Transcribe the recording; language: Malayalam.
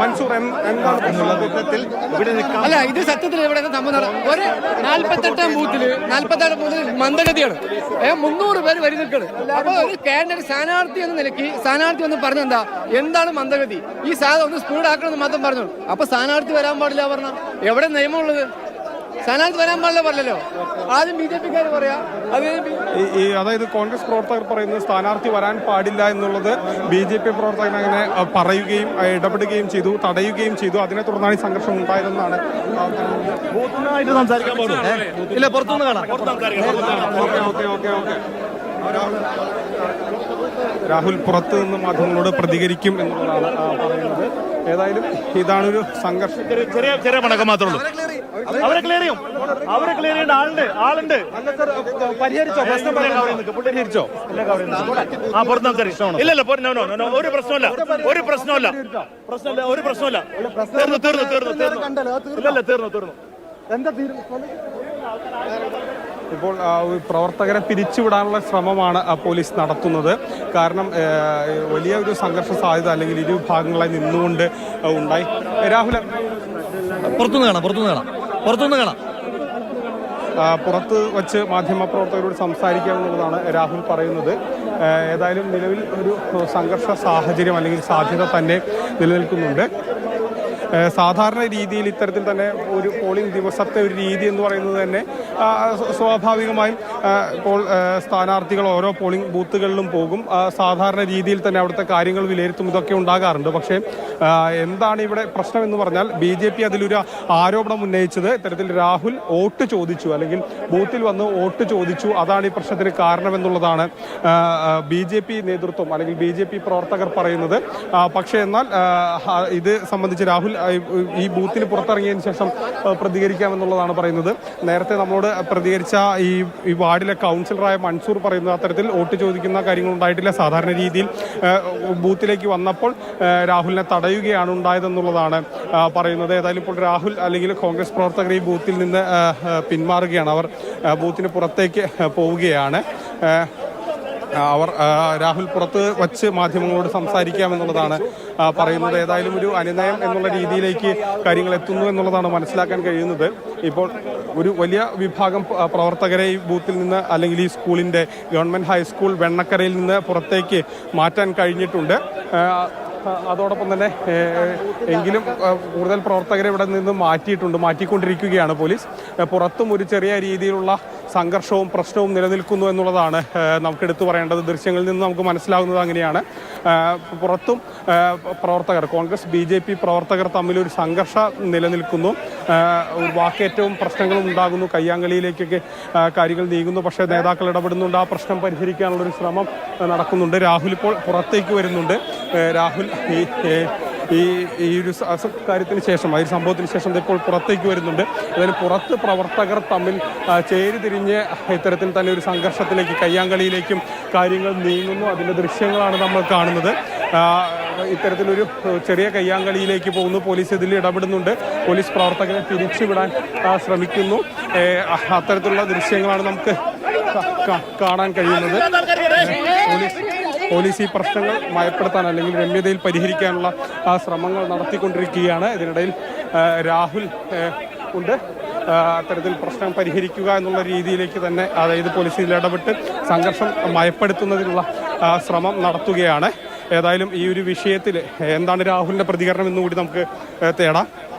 മൻസൂർ എന്താണ്? ഇവിടെ അല്ല ഇത് സത്യത്തിൽ ഇവിടെ എന്താ ഒരു നാല്പത്തെട്ടാം ബൂത്തിൽ നാല്പത്തെട്ടാം ബൂത്തിൽ മന്ദഗതിയാണ്. മുന്നൂറ് പേര് വരി നിൽക്കുന്നത് അപ്പൊ ഒരു കാൻഡിഡേറ്റ് സ്ഥാനാർത്ഥി എന്ന നിലയ്ക്ക് സ്ഥാനാർത്ഥി ഒന്ന് പറഞ്ഞെന്താ എന്താണ് മന്ദഗതി? ഈ സാധനം ഒന്ന് സ്പീഡ് ആക്കണമെന്ന് മാത്രം പറഞ്ഞു. അപ്പൊ സ്ഥാനാർത്ഥി വരാൻ പാടില്ല പറഞ്ഞ എവിടെ നിയമമുള്ളത് സ്ഥാനാർത്ഥി വരാൻ പാടില്ല പറഞ്ഞല്ലോ. ആദ്യം ബി ജെ പിക്കാർ പറയാ. അത് ഈ- അതായത് കോൺഗ്രസ് പ്രവർത്തകർ പറയുന്നത് സ്ഥാനാർത്ഥി വരാൻ പാടില്ല എന്നുള്ളത് ബി ജെ പി പ്രവർത്തകർ അങ്ങനെ പറയുകയും ഇടപെടുകയും ചെയ്തു തടയുകയും ചെയ്തു. അതിനെ തുടർന്നാണ് ഈ സംഘർഷം ഉണ്ടായതെന്നാണ് ഇല്ല പുറത്തുനിന്ന് കാണാം. Okay okay okay okay. Rahul പുറത്ത് നിന്ന് മാധ്യമങ്ങളോട് പ്രതികരിക്കും എന്നുള്ളതാണ് പറയുന്നത്. ഏതായാലും ഇതാണൊരു സംഘർഷം. ചെറിയ ചെറിയ പണക്കം മാത്രമേ ഉള്ളൂ. അവരെ ക്ലിയർ ചെയ്യും. അവരെ ക്ലിയർ ചെയ്യേണ്ട ആളുണ്ട് ആളുണ്ട്. പരിഹരിച്ചോ? പ്രശ്നം പരിഹരിച്ചോ? ആ പുറത്ത് സംസാരിക്കും ഇല്ല ഇല്ല ഒരു പ്രശ്നമില്ല ഒരു പ്രശ്നമില്ല പ്രശ്നമില്ല ഒരു പ്രശ്നമില്ല തീർന്നു തീർന്നു തീർന്നു തീർന്നു. ഇല്ല ഇല്ല തീർന്നു തീർന്നു. ഇപ്പോൾ ഒരു പ്രവർത്തകരെ പിരിച്ചുവിടാനുള്ള ശ്രമമാണ് പോലീസ് നടത്തുന്നത്. കാരണം വലിയ ഒരു സംഘർഷ സാധ്യത അല്ലെങ്കിൽ ഇരു ഭാഗങ്ങളായി നിന്നുകൊണ്ട് ഉണ്ടായി. രാഹുൽ പുറത്തുനിന്ന് കാണാം പുറത്തുനിന്ന് കാണാം. പുറത്തുനിന്ന് കാണാം. പുറത്ത് വച്ച് മാധ്യമപ്രവർത്തകരോട് സംസാരിക്കാമെന്നുള്ളതാണ് രാഹുൽ പറയുന്നത്. ഏതായാലും നിലവിൽ ഒരു സംഘർഷ സാഹചര്യം അല്ലെങ്കിൽ സാധ്യത തന്നെ നിലനിൽക്കുന്നുണ്ട്. സാധാരണ രീതിയിൽ ഇത്തരത്തിൽ തന്നെ ഒരു പോളിംഗ് ദിവസത്തെ ഒരു രീതി എന്ന് പറയുന്നത് തന്നെ സ്വാഭാവികമായും ഇപ്പോൾ സ്ഥാനാർത്ഥികൾ ഓരോ പോളിംഗ് ബൂത്തുകളിലും പോകും. സാധാരണ രീതിയിൽ തന്നെ അവിടുത്തെ കാര്യങ്ങൾ വിലയിരുത്തും ഇതൊക്കെ ഉണ്ടാകാറുണ്ട്. പക്ഷേ എന്താണ് ഇവിടെ പ്രശ്നം എന്ന് പറഞ്ഞാൽ ബി ജെ പി അതിലൊരു ആരോപണം ഉന്നയിച്ചത്. ഇത്തരത്തിൽ രാഹുൽ വോട്ട് ചോദിച്ചു അല്ലെങ്കിൽ ബൂത്തിൽ വന്ന് വോട്ട് ചോദിച്ചു. അതാണ് ഈ പ്രശ്നത്തിന് കാരണമെന്നുള്ളതാണ് ബി ജെ പി നേതൃത്വം അല്ലെങ്കിൽ ബി ജെ പി പ്രവർത്തകർ പറയുന്നത്. പക്ഷേ എന്നാൽ ഇത് സംബന്ധിച്ച് രാഹുൽ ഈ ബൂത്തിന് പുറത്തിറങ്ങിയതിന് ശേഷം പ്രതികരിക്കാമെന്നുള്ളതാണ് പറയുന്നത്. നേരത്തെ നമ്മളോട് പ്രതികരിച്ച ഈ ഈ വാർഡിലെ കൗൺസിലറായ മൻസൂർ പറയുന്ന അത്തരത്തിൽ വോട്ട് ചോദിക്കുന്ന കാര്യങ്ങൾ ഉണ്ടായിട്ടില്ല. സാധാരണ രീതിയിൽ ബൂത്തിലേക്ക് വന്നപ്പോൾ രാഹുലിനെ തടയുകയാണ് ഉണ്ടായതെന്നുള്ളതാണ് പറയുന്നത്. ഏതായാലും ഇപ്പോൾ രാഹുൽ അല്ലെങ്കിൽ കോൺഗ്രസ് പ്രവർത്തകർ ഈ ബൂത്തിൽ നിന്ന് പിന്മാറുകയാണ്. അവർ ബൂത്തിന് പുറത്തേക്ക് പോവുകയാണ്. അവർ രാഹുൽ പുറത്ത് വച്ച് മാധ്യമങ്ങളോട് സംസാരിക്കാമെന്നുള്ളതാണ് പറയുന്നത്. ഏതായാലും ഒരു അനുനയം എന്നുള്ള രീതിയിലേക്ക് കാര്യങ്ങൾ എത്തുന്നു എന്നുള്ളതാണ് മനസ്സിലാക്കാൻ കഴിയുന്നത്. ഇപ്പോൾ ഒരു വലിയ വിഭാഗം പ്രവർത്തകരെ ഈ ബൂത്തിൽ നിന്ന് അല്ലെങ്കിൽ ഈ സ്കൂളിന്റെ ഗവൺമെന്റ് ഹൈസ്കൂൾ വെണ്ണക്കരയിൽ നിന്ന് പുറത്തേക്ക് മാറ്റാൻ കഴിഞ്ഞിട്ടുണ്ട്. അതോടൊപ്പം തന്നെ എങ്കിലും കൂടുതൽ പ്രവർത്തകരെ ഇവിടെ നിന്ന് മാറ്റിയിട്ടുണ്ട് മാറ്റിക്കൊണ്ടിരിക്കുകയാണ് പോലീസ്. പുറത്തും ഒരു ചെറിയ രീതിയിലുള്ള സംഘർഷവും പ്രശ്നവും നിലനിൽക്കുന്നു എന്നുള്ളതാണ് നമുക്ക് എടുത്തു പറയേണ്ടത്. ദൃശ്യങ്ങളിൽ നിന്ന് നമുക്ക് മനസ്സിലാകുന്നത് അങ്ങനെയാണ്. പുറത്തും പ്രവർത്തകർ കോൺഗ്രസ് ബി ജെ പി പ്രവർത്തകർ തമ്മിലൊരു സംഘർഷം നിലനിൽക്കുന്നു. വാക്കേറ്റവും പ്രശ്നങ്ങളും ഉണ്ടാകുന്നു. കയ്യാങ്കളിയിലേക്കൊക്കെ കാര്യങ്ങൾ നീങ്ങുന്നു. പക്ഷേ നേതാക്കൾ ഇടപെടുന്നുണ്ട്. ആ പ്രശ്നം പരിഹരിക്കാനുള്ളൊരു ശ്രമം നടക്കുന്നുണ്ട്. രാഹുൽ ഇപ്പോൾ പുറത്തേക്ക് വരുന്നുണ്ട്. രാഹുൽ ഈ ഈ ഈ ഒരു കാര്യത്തിന് ശേഷം ആ ഒരു സംഭവത്തിന് ശേഷം ഇപ്പോൾ പുറത്തേക്ക് വരുന്നുണ്ട്. അതിന് പുറത്ത് പ്രവർത്തകർ തമ്മിൽ ചേരി തിരിഞ്ഞ് ഇത്തരത്തിൽ തന്നെ ഒരു സംഘർഷത്തിലേക്ക് കയ്യാങ്കളിയിലേക്കും കാര്യങ്ങൾ നീങ്ങുന്നു. അതിന്റെ ദൃശ്യങ്ങളാണ് നമ്മൾ കാണുന്നത്. ഇത്തരത്തിലൊരു ചെറിയ കയ്യാങ്കളിയിലേക്ക് പോകുന്നു. പോലീസ് ഇതിൽ ഇടപെടുന്നുണ്ട്. പോലീസ് പ്രവർത്തകരെ പിരിച്ചുവിടാൻ ശ്രമിക്കുന്നു. അത്തരത്തിലുള്ള ദൃശ്യങ്ങളാണ് നമുക്ക് കാണാൻ കഴിയുന്നത്. പോലീസ് പോലീസ് ഈ പ്രശ്നങ്ങൾ മയപ്പെടുത്താൻ അല്ലെങ്കിൽ രമ്യതയിൽ പരിഹരിക്കാനുള്ള ശ്രമങ്ങൾ നടത്തിക്കൊണ്ടിരിക്കുകയാണ്. ഇതിനിടയിൽ രാഹുൽ ഉണ്ട്. അത്തരത്തിൽ പ്രശ്നം പരിഹരിക്കുക എന്നുള്ള രീതിയിലേക്ക് തന്നെ അതായത് പോലീസ് ഇതിൽ ഇടപെട്ട് സംഘർഷം മയപ്പെടുത്തുന്നതിനുള്ള ശ്രമം നടത്തുകയാണ്. ഏതായാലും ഈ ഒരു വിഷയത്തിൽ എന്താണ് രാഹുലിന്റെ പ്രതികരണം എന്നുകൂടി നമുക്ക് തേടാം.